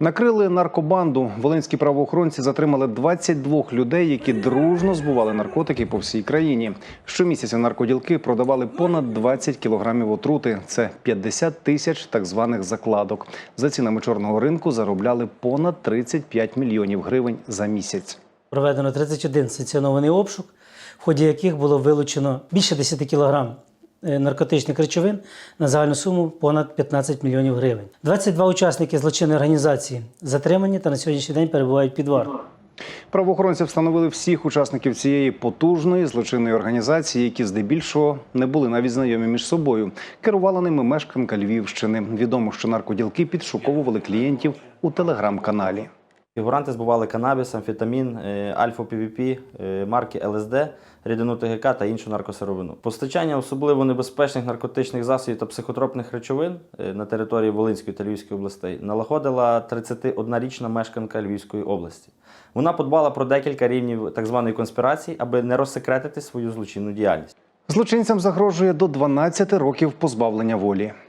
Накрили наркобанду. Волинські правоохоронці затримали 22 людей, які дружно збували наркотики по всій країні. Щомісяця наркоділки продавали понад 20 кілограмів отрути. Це 50 тисяч так званих закладок. За цінами чорного ринку заробляли понад 35 мільйонів гривень за місяць. Проведено 31 санкціонований обшук, в ході яких було вилучено більше 10 кілограм е, наркотичних речовин на загальну суму понад 15 мільйонів гривень. 22 учасники злочинної організації затримані та на сьогоднішній день перебувають під вартою. Правоохоронці встановили всіх учасників цієї потужної злочинної організації, які здебільшого не були навіть знайомі між собою. Керувала ними мешканка Львівщини. Відомо, що наркоділки підшуковували клієнтів у телеграм-каналі. Фігуранти збували канабіс, амфетамін, е, альфа-ПВП, е, марки ЛСД, рідину ТГК та іншу наркосировину. Постачання особливо небезпечних наркотичних засобів та психотропних речовин е, на території Волинської та Львівської областей налагодила 31-річна мешканка Львівської області. Вона подбала про декілька рівнів так званої конспірації, аби не розсекретити свою злочинну діяльність. Злочинцям загрожує до 12 років позбавлення волі.